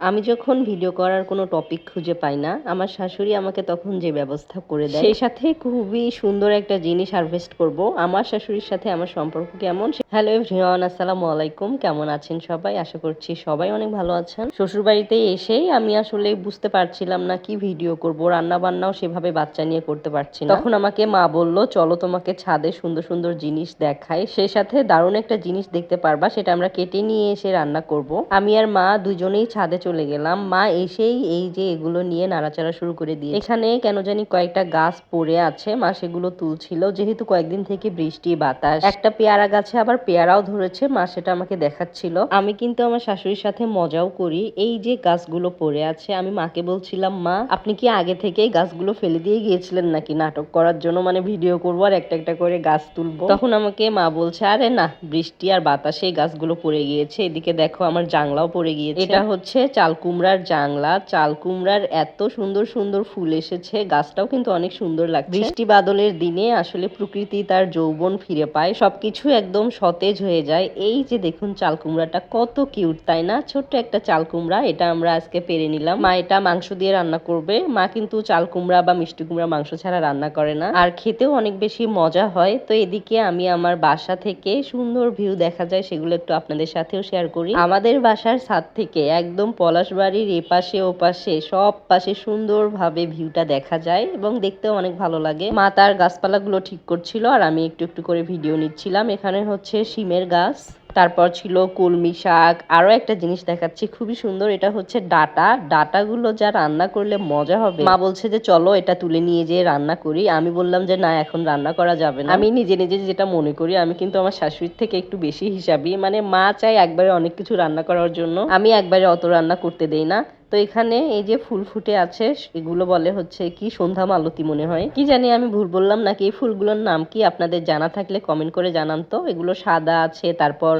আমি যখন ভিডিও করার কোনো টপিক খুঁজে পাই না আমার শাশুড়ি আমাকে তখন যে ব্যবস্থা করে দেয় সেই সাথে খুবই সুন্দর একটা জিনিস হারভেস্ট করব। আমার শাশুড়ির সাথে আমার সম্পর্ক কেমন? হ্যালো এভরিওয়ান আসসালামু আলাইকুম। কেমন আছেন সবাই? আশা করছি সবাই অনেক ভালো আছেন। শ্বশুর বাড়িতে এসেই আমি আসলে বুঝতে পারছিলাম না কি ভিডিও করব। রান্না বান্নাও সেভাবে বাচ্চা নিয়ে করতে পারছি না। তখন আমাকে মা বলল চলো তোমাকে ছাদে সুন্দর সুন্দর জিনিস দেখাই। সেই সাথে দারুণ একটা জিনিস দেখতে পারবা সেটা আমরা কেটে নিয়ে এসে রান্না করব। আমি আর মা দুজনেই ছাদে চলে গেলাম। মা এসেই এই যে এগুলো নিয়ে নাড়াচাড়া শুরু করে দিয়ে এখানে কেন জানি কয়েকটা গাছ পড়ে আছে। মা সেগুলো তুলছিল। যেহেতু কয়েকদিন থেকে বৃষ্টি, বাতাস। একটা পেয়ারা গাছে আবার পেয়ারাও ধরেছে। মা সেটা আমাকে দেখাচ্ছিল। আমি কিন্তু আমার শাশুড়ির সাথে মজাও করি। এই যে গাছগুলো পড়ে আছে, আমি মাকে বলছিলাম, মা, আপনি কি আগে থেকেই গাছগুলো ফেলে দিয়ে গিয়েছিলেন নাকি নাটক করার জন্য? মানে ভিডিও করব আর একটা একটা করে গাছ তুলবো? তখন আমাকে মা বলছে, আরে না, বৃষ্টি আর বাতাসে গাছগুলো পড়ে গিয়েছে। এদিকে দেখো, আমার জাংলাও পড়ে গিয়েছে। এটা হচ্ছে চাল কুমড়ার জাংলা চাল কুমড়ার এত সুন্দর সুন্দর ফুল এসেছে, গাছটাও কিন্তু অনেক সুন্দর লাগছে। বৃষ্টি বাদলের দিনে আসলে প্রকৃতি তার যৌবন ফিরে পায়, সবকিছু একদম সতেজ হয়ে যায়। এই যে দেখুন চাল কুমড়াটা কত কিউট, তাই না? ছোট্ট একটা চাল কুমড়া এটা আমরা আজকে পেরে নিলাম। মা এটা মাংস দিয়ে রান্না করবে। মা কিন্তু চাল কুমড়া বা মিষ্টি কুমড়া মাংস ছাড়া রান্না করে না। আর খেতেও অনেক বেশি মজা হয়। তো এদিকে আমি আমার বাসা থেকে সুন্দর ভিউ দেখা যায়, সেগুলো একটু আপনাদের সাথেও শেয়ার করি। আমাদের বাসার ছাদ থেকে একদম পলাশবাড়ির এপাশে ওপাশে সব পাশে সুন্দরভাবে ভিউটা দেখা যায় এবং দেখতেও অনেক ভালো লাগে। মা তার গাছপালাগুলো ঠিক করছিল আর আমি একটু একটু করে ভিডিও নিচ্ছিলাম। এখানে হচ্ছে সিমের গাছ। তারপর ছিল কলমি শাক, আরও একটা জিনিস দেখাচ্ছি, খুবই সুন্দর, এটা হচ্ছে ডাটা। ডাটাগুলো যা রান্না করলে মজা হবে। মা বলছে যে, চলো এটা তুলে নিয়ে যেয়ে রান্না করি। আমি বললাম যে, না, এখন রান্না করা যাবে না। আমি নিজে নিজে যেটা মনে করি, আমি কিন্তু আমার শাশুড়ির থেকে একটু বেশি হিসাবই মানে মা চাই একবারে অনেক কিছু রান্না করার জন্য। আমি একবারে অত রান্না করতে দেই না। তো এখানে এই যে ফুল ফুটে আছে, এগুলো বলে হচ্ছে কি সন্ধ্যা মালতী মনে হয়। কি জানি আমি ভুল বললাম নাকি? এই ফুলগুলোর নাম কি আপনাদের জানা থাকলে কমেন্ট করে জানান তো। এগুলো সাদা আছে, তারপর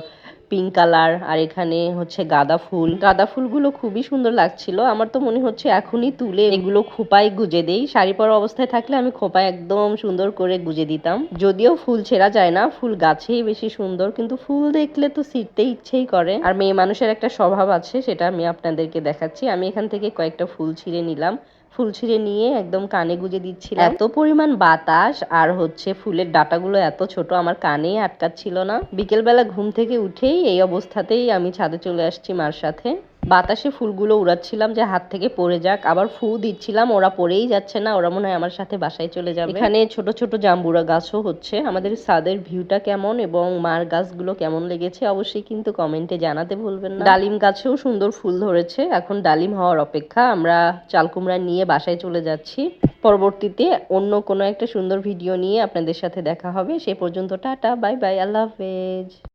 পিঙ্ক কালার আর এখানে হচ্ছে গাঁদা ফুল। গাঁদা ফুলগুলো খুবই সুন্দর লাগছিল। আমার তো মনে হচ্ছে এখনই তুলে এগুলো খোপায় গুজে দেই। শাড়ি পরা অবস্থায় থাকলে আমি খোপায় একদম সুন্দর করে গুজে দিতাম। যদিও ফুল ছেঁড়া যায় না, ফুল গাছেই বেশি সুন্দর, কিন্তু ফুল দেখলে তো ছিঁড়তে ইচ্ছেই করে। আর মেয়ে মানুষের একটা স্বভাব আছে, সেটা আমি আপনাদেরকে দেখাচ্ছি। আমি এখান থেকে কয়েকটা ফুল ছিঁড়ে নিলাম। ফুল ছিঁড়ে নিয়ে একদম কানে গুজে দিচ্ছিলাম। এত পরিমাণ বাতাস আর হচ্ছে ফুলের ডাটাগুলো এত ছোট আমার কানে আটকাচ্ছিল না। বিকেলবেলা ঘুম থেকে উঠেই এই অবস্থাতেই আমি ছাদে চলে আসছি মার সাথে। বাতাসে ফুলগুলো উড়াচ্ছিলাম যে হাত থেকে পড়ে যাক। আবার ফু দিচ্ছিলাম, ওরা পড়েই যাচ্ছে না, ওরা মনে হয় আমার সাথে বাসায় চলে যাবে। এখানে ছোট ছোট জাম্বুরা গাছও হচ্ছে। আমাদের ছাদের ভিউটা কেমন এবং মার গাছগুলো কেমন লেগেছে অবশ্যই কিন্তু কমেন্টে জানাতে ভুলবেন না। ডালিম গাছেও সুন্দর ফুল ধরেছে। এখন ডালিম হওয়ার অপেক্ষা, আমরা চালকুমড়া নিয়ে বাসায় চলে যাচ্ছি। পরবর্তীতে অন্য কোনো একটা সুন্দর ভিডিও নিয়ে আপনাদের সাথে দেখা হবে। সে পর্যন্ত টাটা, বাই বাই, আল্লাহ হাফেজ।